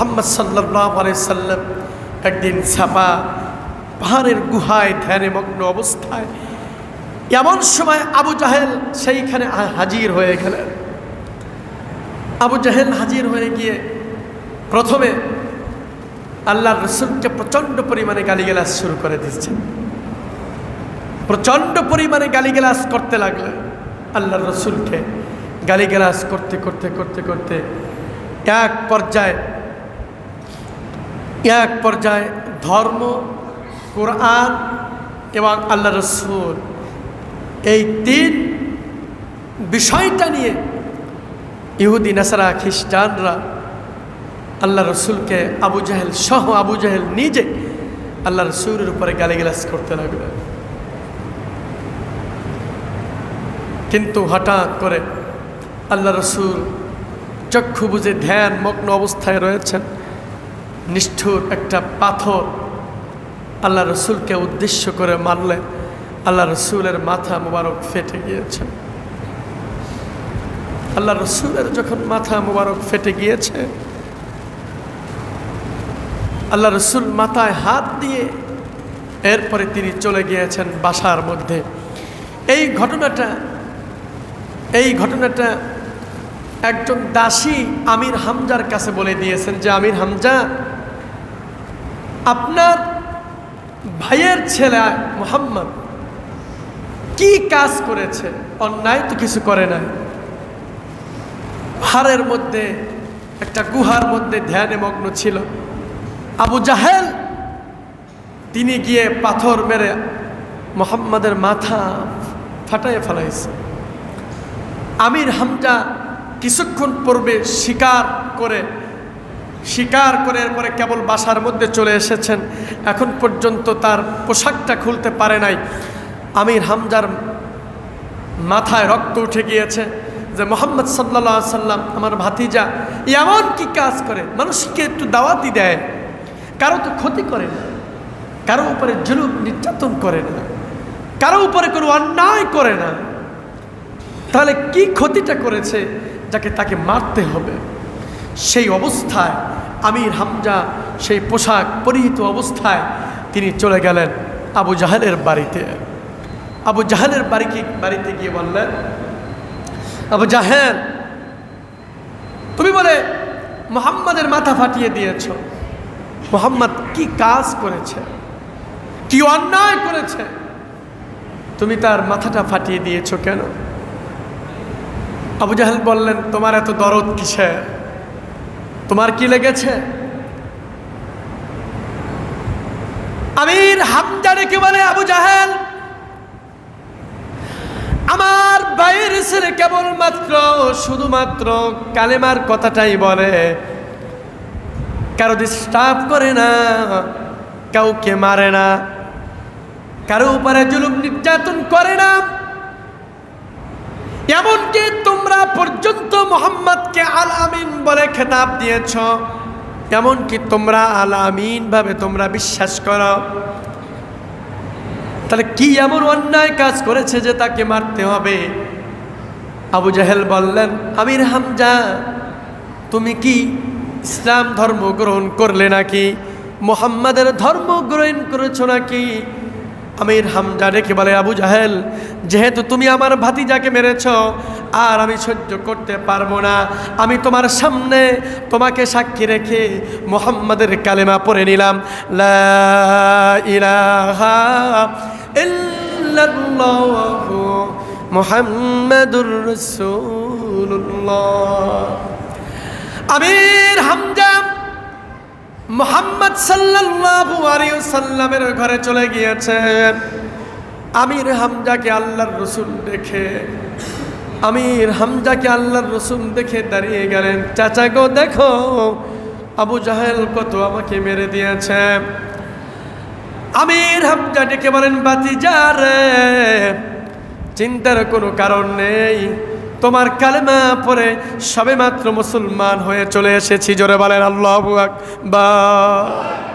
মোহাম্মদ সাল্লাহ সাল্লাম একদিন ছাপা পাহাড়ের গুহায় ধ্যানে মগ্ন অবস্থায় এমন সময় আবু জাহেল সেইখানে হাজির হয়ে গেলেন। আবু জাহেল হাজির হয়ে গিয়ে প্রথমে আল্লাহ রসুলকে প্রচণ্ড পরিমাণে গালিগালাজ শুরু করে দিচ্ছেন। প্রচণ্ড পরিমাণে গালিগালাজ করতে লাগলেন। আল্লাহ রসুলকে গালিগালাজ করতে করতে করতে করতে এক পর্যায়ে এক পর্যায়ে ধর্ম, কোরআন এবং আল্লাহ রসুল এই তিন বিষয়টা নিয়ে ইহুদি, নাসারা, খ্রিস্টানরা আল্লাহ রসুলকে আবু জাহেল সহ আবু জাহেল নিজে আল্লাহ রসুলের উপরে গালিগালাজ করতে লাগলেন কিন্তু হঠাৎ করে আল্লাহ রসুল চক্ষু বুঝে ধ্যান, মগ্ন অবস্থায় রয়েছেন। নিষ্ঠুর একটা পাথর আল্লাহ রসুলকে উদ্দেশ্য করে মারলে আল্লাহ রসুলের মাথা মুবারক ফেটে গিয়েছে। আল্লাহ রসুলের যখন মাথা মুবারক ফেটে গিয়েছে, আল্লাহ রসুল মাথায় হাত দিয়ে এরপরে তিনি চলে গিয়েছেন বাসার মধ্যে। এই ঘটনাটা এই ঘটনাটা একজন দাসী আমির হামজার কাছে বলে দিয়েছেন যে, আমির হামজা আপনার ভাইয়ের ছেলে মোহাম্মদ কি কাজ করেছে? অন্যায় তো কিছু করে নাই। পাহাড়ের মধ্যে, একটা গুহার মধ্যে ধ্যানে মগ্ন ছিল। আবু জাহেল, তিনি গিয়ে পাথর মেরে মোহাম্মদের মাথা ফাটাইয়ে ফেলাইছে। আমির হামজা কিছুক্ষণ পূর্বে শিকার করে শিকার করে এরপরে কেবল বাসার মধ্যে চলে এসেছেন। এখন পর্যন্ত তার পোশাকটা খুলতে পারে নাই। আমির হামজার মাথায় রক্ত উঠে গিয়েছে যে, মোহাম্মদ সাল্লা সাল্লাম, আমার ভাতিজা এমন কি কাজ করে? মানুষকে একটু দাওয়াতি দেয়। কারও তো ক্ষতি করে না। কারও উপরে জুলুম নির্যাতন করে না। কারও উপরে কোনো অন্যায় করে না। তাহলে কি ক্ষতিটা করেছে যাকে তাকে মারতে হবে? সেই অবস্থায়, আমির হামজা সেই পোশাক পরিহিত অবস্থায় তিনি চলে গেলেন আবু জাহালের বাড়িতে। আবু জাহালের বাড়িকে বাড়িতে গিয়ে বললেন, আবু জাহেল, তুমি বলে মোহাম্মদের মাথা ফাটিয়ে দিয়েছ। মোহাম্মদ কি কাজ করেছে? কি অন্যায় করেছে? তুমি তার মাথাটা ফাটিয়ে দিয়েছ কেন? আবু জাহেল বললেন, তোমার এত দরদ কিসে তোমার কি লেগেছে? আমির আবু জাহেল, আমার বাইরের ছেলে কেবলমাত্র, শুধুমাত্র কালেমার কথাটাই বলে। কারও ডিস্টার্ব করে না, কাউকে মারে না, কারও উপরে জুলুম নির্যাতন করে না। এমনকি তোমরা পর্যন্ত মোহাম্মদকে আল আমিন বলে খেতাব দিয়েছ। এমনকি তোমরা আল আমিন ভাবে তোমরা বিশ্বাস করো। তাহলে কি এমন অন্যায় কাজ করেছে যে তাকে মারতে হবে? আবু জাহেল বললেন, আমির হামজা, তুমি কি ইসলাম ধর্ম গ্রহণ করলে নাকি? মোহাম্মদের ধর্ম গ্রহণ করেছ নাকি? আমির হামজা রেখে বলে, আবু জাহেল, যেহেতু তুমি আমার ভাতিজাকে মেরেছ আর আমি সহ্য করতে পারব না। আমি তোমার সামনে তোমাকে সাক্ষী রেখে মোহাম্মদের কালেমা পড়ে নিলাম। মুহাম্মাদুর রাসূলুল্লাহ। আমির হামজা মোহাম্মদ সাল্লাল্লাহু আলাইহি সাল্লামের ঘরে চলে গিয়েছেন আমির হামজাকে আল্লাহর রসুল দেখে আমির হামজাকে আল্লাহর রসুল দেখে দাঁড়িয়ে গেলেন, চাচা গো, দেখো, আবু জাহেল কত আমাকে মেরে দিয়েছে। আমির হামজা ডেকে বলেন, বাতি রে, চিন্তার কোনো কারণ নেই। তোমার কালেমা পরে সবে মাত্র মুসলমান হয়ে চলে এসেছি। জোরে বলেন, আল্লাহ আকবার।